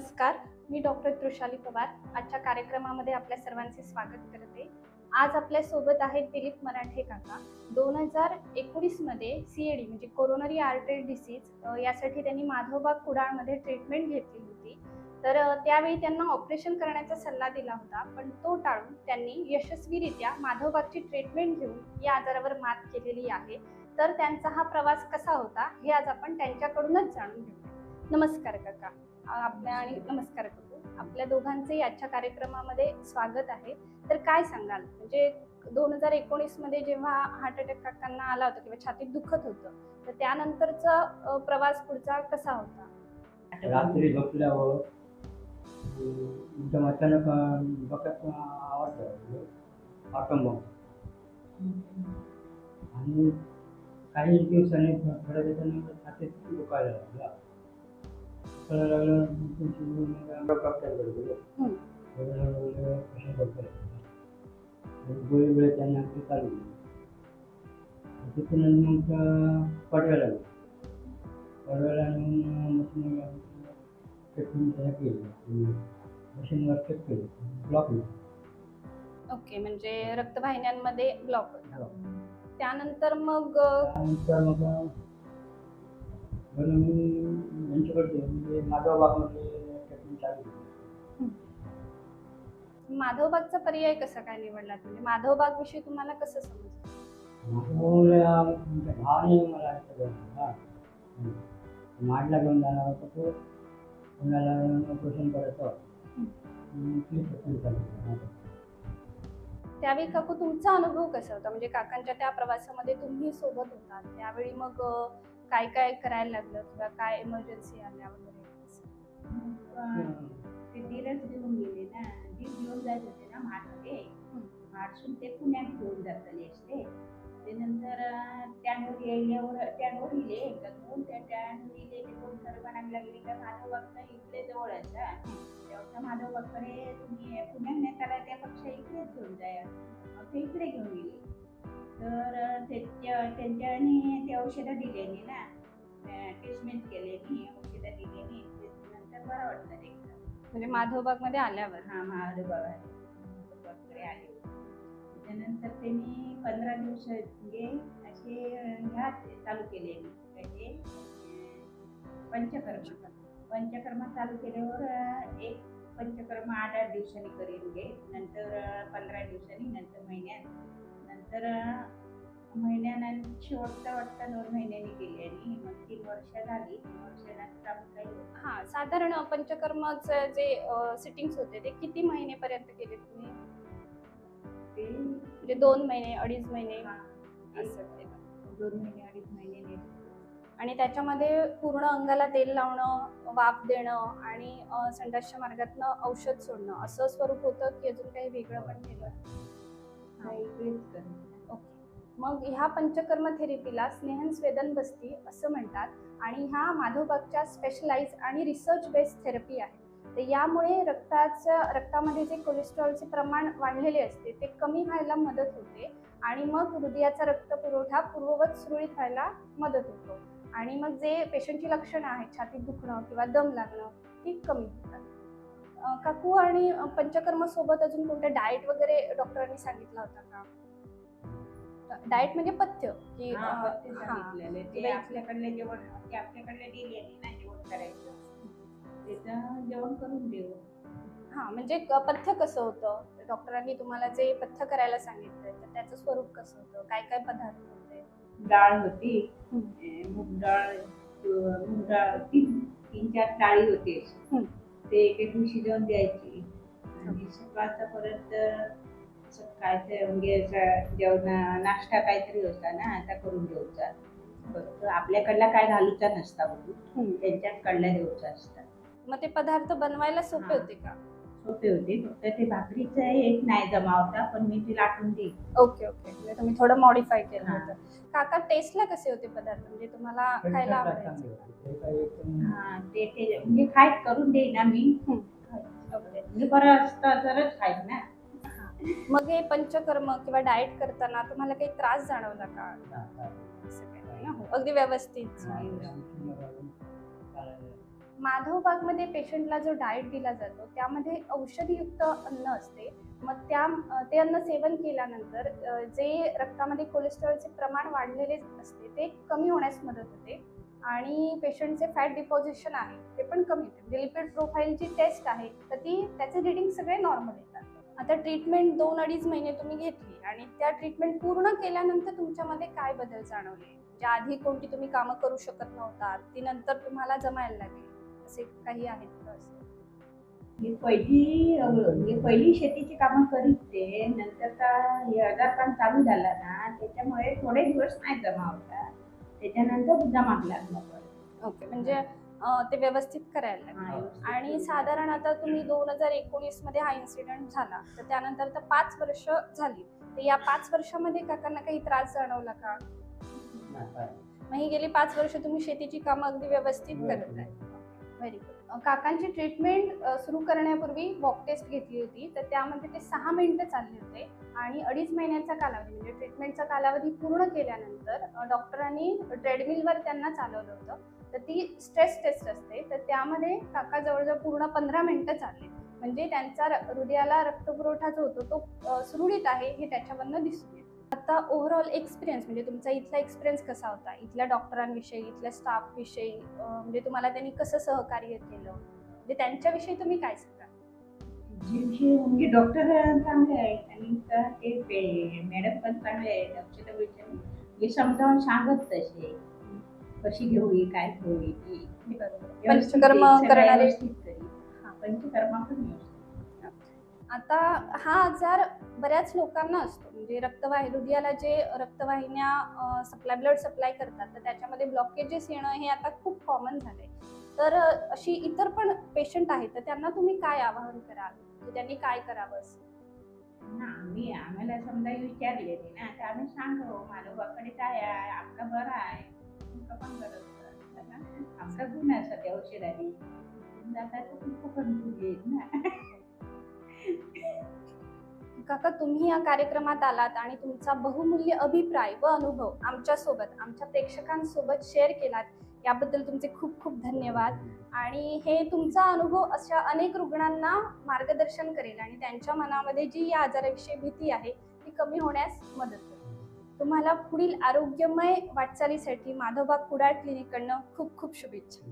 नमस्कार मी डॉक्टर तृषाली पवार. आजच्या कार्यक्रमामध्ये आपल्या सर्वांचे स्वागत करते. आज आपल्यासोबत आहेत दिलीप मराठे काका. दोन हजार एकोणीसमध्ये सी ए डी म्हणजे कोरोनरी आर्टरी डिसीज यासाठी त्यांनी माधवबाग कुडाळमध्ये ट्रीटमेंट घेतली होती. तर त्यावेळी त्यांना ऑपरेशन करण्याचा सल्ला दिला होता पण तो टाळून त्यांनी यशस्वीरित्या माधवबागची ट्रीटमेंट घेऊन या आजारावर मात केलेली आहे. तर त्यांचा हा प्रवास कसा होता हे आज आपण त्यांच्याकडूनच जाणून घेऊ नमस्कार काका. आपल्या आणि नमस्कार काकू आपल्या दोघांचेही आजच्या कार्यक्रमामध्ये स्वागत आहे. तर काय सांगाल? म्हणजे दोन हजारमध्ये जेव्हा हार्ट अटॅक काकांना आला होता किंवा छातीत दुखत होतं तर त्यानंतरचा प्रवास पुढचा कसा होता? रात्री झोपल्यावर एकदम अचानक डोक्यात आवाज ऑटोमॉब आणि काही दिवसांनी थोड्या दिवसांनी छातीत दुखायला लागला. त्यांनी चालू तिथून मग पडवायला पडवायला मशीन ट्रीटमेंट हे केली मशीनवर चेक केलं ब्लॉक ओके म्हणजे रक्तवाहिन्यांमध्ये ब्लॉक होता त्यानंतर मग त्यानंतर मग बरं मी यांच्याकडे म्हणजे ट्रीटमेंट चालू माधवबागचा पर्याय कसा काय निवडलात म्हणजे माधवबाग विषयी तुम्हाला कसं समजलं? माधवला तुमच्या भावाने मला सगळं हा. माडला घेऊन जाणार होता तो. पुण्याला ऑपरेशन करायचं चालू. त्यावेळी काकू तुमचा अनुभव कसा होता? म्हणजे काकांच्या त्या प्रवासामध्ये तुम्ही सोबत होता. त्यावेळी मग अ, काय काय करायला लागलं किंवा काय इमर्जन्सी आल्या वगैरे? ते धीरच घेऊन गेले ना धीर घेऊन जात होते ना माठमध्ये माठसून ते पुण्यात घेऊन जातले असते ते नंतर अं, टॅनवर येल्यावर टॅनवर इले एकदा दोन त्या टॅनवर इले ते दोन सर म्हणायला लागले का माधवबागचा इकडे जवळ आहे का तेव्हा माधवबागकडे तुम्ही पुण्यात नेताला त्यापेक्षा इकडेच घेऊन जाया. मग ते इकडे घेऊन गेले. तर त्याच्या त्यांच्यानी ते औषधं दिलेली ना ट्रीटमेंट केलेली औषधं दिलेली नंतर बरं वाटलं ते म्हणजे माधवबागमध्ये आल्यावर? हा महादेव बाबाकडे आले त्यानंतर त्यांनी पंधरा दिवस म्हणजे असे ह्या चालू केले त्याचे अं, पंचकर्म. पंचकर्म चालू केल्यावर एक पंचकर्म आठ आठ दिवसांनी करेल घे नंतर पंधरा दिवसांनी नंतर महिन्यात नंतर अं, महिन्यानं शेवटचा वाटता दोन महिन्यांनी केली आणि मग तीन वर्ष झाली. तीन वर्षानंतर हा साधारण पंचकर्मचे जे सिटिंग्स होते ते किती महिनेपर्यंत केले तुम्ही? ते म्हणजे दोन महिने अडीच महिने? असं केलं. दोन महिने अडीच महिने नेले. आणि त्याच्यामध्ये पूर्ण अंगाला तेल लावणं वाफ देणं आणि अ, संडासच्या मार्गातनं औषध सोडणं असं स्वरूप होतं की अजून काही वेगळं पण केलं? हा, इकडेच करते. ओके. मग ह्या पंचकर्म थेरपीला स्नेहन स्वेदन बस्ती असं म्हणतात आणि ह्या माधवबागच्या स्पेशलाइज आणि रिसर्च बेस्ड थेरपी आहे. तर यामुळे रक्ताचं रक्तामध्ये जे कोलेस्ट्रॉलचे प्रमाण वाढलेले असते ते कमी व्हायला मदत होते आणि मग हृदयाचा रक्तपुरवठा पूर्ववत सुरळीत व्हायला मदत होतो. आणि मग जे पेशंटची लक्षणं आहेत छातीत दुखणं किंवा दम लागणं ती कमी होतात. काकू आणि अं, पंचकर्म सोबत अजून कोणतं डाएट वगैरे डॉक्टरांनी सांगितलं होतं का? डाएट म्हणजे पथ्य की हा, हा. आपल्याकडले जेवण ते आपल्याकडले दिले ना जेवण करायचं. त्याचं जेवण करून देऊ. हा म्हणजे क- पथ्य कसं होतं? डॉक्टरांनी तुम्हाला जे पथ्य करायला सांगितलंय तर त्याचं स्वरूप कसं होतं? काय काय पदार्थ होते? डाळ होती. मूग डाळ मूग डाळ तीन तीन चार डाळी होते. ते एक एक दिवशी जेवण द्यायची आणि सकाळचा परत सकाळचं म्हणजे जेवण नाश्ता काहीतरी होता ना आता करून द्यायचा फक्त आपल्याकडला काय घालूचा नसता हम्म. त्यांच्यात कडला असता मग ते पदार्थ बनवायला सोपे. होते का सोपे होते. फक्त ते भाकरीचं एक नाही जमा होता पण मी ती लाटून देईन. Okay okay. म्हणजे तुम्ही थोडं मॉडीफाय केलं. होतं. काका टेस्टला कसे होते पदार्थ? म्हणजे तुम्हाला खायला आवडायचे. हा ते ते म्हणजे खाय करून देईन ना मी. हम्म. म्हणजे बरं असतं तरच खायच ना. मग हे पंचकर्म किंवा डाएट करताना तुम्हाला काही त्रास जाणवला का. असं काही नाही ना? अगदी व्यवस्थित. माधवबागमध्ये पेशंटला जो डाएट दिला जातो त्यामध्ये औषधीयुक्त अन्न असते. मग त्या ते अन्न सेवन केल्यानंतर जे रक्तामध्ये कोलेस्ट्रॉलचे प्रमाण वाढलेले असते ते कमी होण्यास मदत होते. आणि पेशंटचे फॅट डिपॉझिशन आहे ते पण कमी होते. म्हणजे लिपिड प्रोफाईलची टेस्ट आहे तर ती त्याचे रिडिंग सगळे नॉर्मल येतात. आता ट्रीटमेंट दोन अडीच महिने तुम्ही घेतली आणि त्या ट्रीटमेंट पूर्ण केल्यानंतर तुमच्यामध्ये काय बदल जाणवले? म्हणजे आधी कोणती तुम्ही कामं करू शकत नव्हता ती नंतर तुम्हाला जमायला लागली. असे काही आहेत का असं? मी पहिली म्हणजे पहिली शेतीची कामं करीत ते नंतर का हे आजारपण चालू झाला ना त्याच्यामुळे थोडे दिवस नाही जमा होता त्याच्यानंतर जमा लागला. ओके म्हणजे ते व्यवस्थित करायला लागले. आणि साधारण आता तुम्ही दोन हजार एकोणीसमध्ये हा इन्सिडेंट झाला तर त्यानंतर तर पाच वर्ष झाली तर या पाच वर्षामध्ये काकांना काही त्रास जाणवला का. मग ही गेली पाच वर्ष तुम्ही शेतीची कामं अगदी व्यवस्थित करत आहे व्हेरी गुड काकांची ट्रीटमेंट सुरू करण्यापूर्वी वॉक टेस्ट घेतली होती. तर त्यामध्ये ते सहा मिनटं चालले होते. आणि अडीच महिन्याचा कालावधी म्हणजे ट्रीटमेंटचा कालावधी पूर्ण केल्यानंतर डॉक्टरांनी ट्रेडमिलवर त्यांना चालवलं होतं. तर ती स्ट्रेस टेस्ट असते. तर त्यामध्ये काका जवळजवळ पूर्ण पंधरा मिनटं चालले. म्हणजे त्यांचा र- हृदयाला रक्तपुरवठा जो होतो तो सुरळीत आहे हे त्याच्यामधनं दिसून येतं. आता ओव्हरऑल एक्सपिरियन्स म्हणजे तुमचा इथला एक्सपिरियन्स कसा होता? इथल्या डॉक्टरांविषयी इथल्या स्टाफविषयी म्हणजे तुम्हाला त्यांनी कसं सहकार्य केलं? म्हणजे त्यांच्याविषयी तुम्ही काय सांगा म्हणजे डॉक्टर चांगले आहेत आणि ते मॅडम पण चांगले आहेत. औषधं वगैरे हे समजावून सांगत तसे. कशी घेऊया काय घेऊया व्यवस्थित पंचकर्म करणारे पंचकर्म पण आता हा आजार बऱ्याच लोकांना असतो. म्हणजे रक्तवाहि हृदयाला जे रक्तवाहिन्या सप्लाय ब्लड सप्लाय करतात तर त्याच्यामध्ये ब्लॉकेजेस येणं हे आता खूप कॉमन झालंय. तर अशी इतर पण पेशंट आहेत तर त्यांना तुम्ही काय आवाहन कराल? की त्यांनी काय करावं? असं? ना आम्ही आम्हाला समजा विचारले ना तर आम्ही सांगतो हो, मालोबाकडे काय आहे? आपला बरा आहे. तुमचं पण गरज आहे ना. आमचा गुण आहे सध्या औषधाने. जाता तर खूप पण येईल ना. काका तुम्ही या कार्यक्रमात आलात आणि तुमचा बहुमूल्य अभिप्राय व अनुभव आमच्यासोबत आमच्या प्रेक्षकांसोबत शेअर केलात. याबद्दल तुमचे खूप खूप धन्यवाद. आणि हे तुमचा अनुभव अशा अनेक रुग्णांना मार्गदर्शन करेल आणि त्यांच्या मनामध्ये जी या आजाराविषयी भीती आहे ती कमी होण्यास मदत होईल तुम्हाला पुढील आरोग्यमय वाटचालीसाठी माधवबाग कुडाळ क्लिनिककडनं खूप खूप शुभेच्छा.